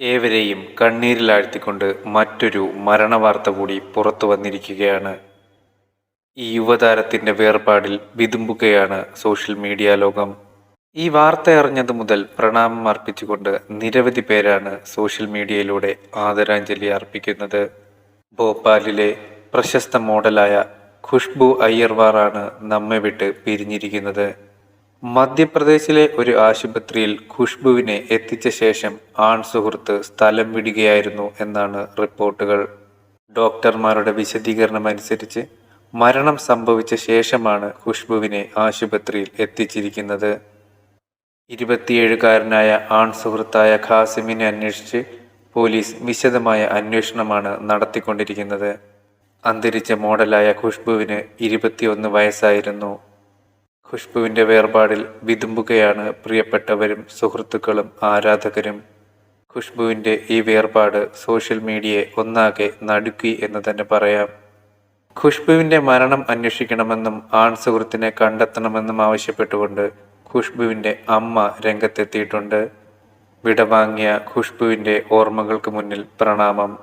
ഏവരെയും കണ്ണീരിലാഴ്ത്തിക്കൊണ്ട് മറ്റൊരു മരണവാർത്ത കൂടി പുറത്തു വന്നിരിക്കുകയാണ്. ഈ യുവതാരത്തിന്റെ വേർപാടിൽ വിതുമ്പുകയാണ് സോഷ്യൽ മീഡിയ ലോകം. ഈ വാർത്ത അറിഞ്ഞത് മുതൽ പ്രണാമം അർപ്പിച്ചുകൊണ്ട് നിരവധി പേരാണ് സോഷ്യൽ മീഡിയയിലൂടെ ആദരാഞ്ജലി അർപ്പിക്കുന്നത്. ഭോപ്പാലിലെ പ്രശസ്ത മോഡലായ ഖുഷ്ബു അയ്യർവാറാണ് നമ്മെ വിട്ട് പിരിഞ്ഞിരിക്കുന്നത്. മധ്യപ്രദേശിലെ ഒരു ആശുപത്രിയിൽ ഖുഷ്ബുവിനെ എത്തിച്ച ശേഷം ആൺ സുഹൃത്ത് സ്ഥലം വിടുകയായിരുന്നു എന്നാണ് റിപ്പോർട്ടുകൾ. ഡോക്ടർമാരുടെ വിശദീകരണം അനുസരിച്ച് മരണം സംഭവിച്ച ശേഷമാണ് ഖുഷ്ബുവിനെ ആശുപത്രിയിൽ എത്തിച്ചിരിക്കുന്നത്. ഇരുപത്തിയേഴുകാരനായ ആൺ സുഹൃത്തായ ഖാസിമിനെ അന്വേഷിച്ച് പോലീസ് വിശദമായ അന്വേഷണമാണ് നടത്തിക്കൊണ്ടിരിക്കുന്നത്. അന്തരിച്ച മോഡലായ ഖുഷ്ബുവിന് ഇരുപത്തിയൊന്ന് വയസ്സായിരുന്നു. ഖുഷ്ബുവിന്റെ വേർപാടിൽ വിതുമ്പുകയാണ് പ്രിയപ്പെട്ടവരും സുഹൃത്തുക്കളും ആരാധകരും. ഖുഷ്ബുവിന്റെ ഈ വേർപാട് സോഷ്യൽ മീഡിയയെ ഒന്നാകെ നടുക്കി എന്ന് തന്നെ പറയാം. ഖുഷ്ബുവിന്റെ മരണം അന്വേഷിക്കണമെന്നും ആൺ സുഹൃത്തിനെ കണ്ടെത്തണമെന്നും ആവശ്യപ്പെട്ടുകൊണ്ട് ഖുഷ്ബുവിന്റെ അമ്മ രംഗത്തെത്തിയിട്ടുണ്ട്. വിടവാങ്ങിയ ഖുഷ്ബുവിന്റെ ഓർമ്മകൾക്ക് മുന്നിൽ പ്രണാമം.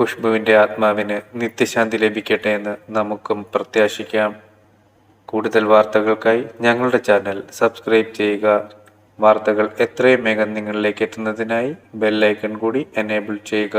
ഖുഷ്ബുവിന്റെ ആത്മാവിന് നിത്യശാന്തി ലഭിക്കട്ടെ എന്ന് നമുക്കും പ്രത്യാശിക്കാം. കൂടുതൽ വാർത്തകൾക്കായി ഞങ്ങളുടെ ചാനൽ സബ്സ്ക്രൈബ് ചെയ്യുക. വാർത്തകൾ എത്രയും വേഗം നിങ്ങളിലേക്ക് എത്തുന്നതിനായി ബെല്ലൈക്കൺ കൂടി എനേബിൾ ചെയ്യുക.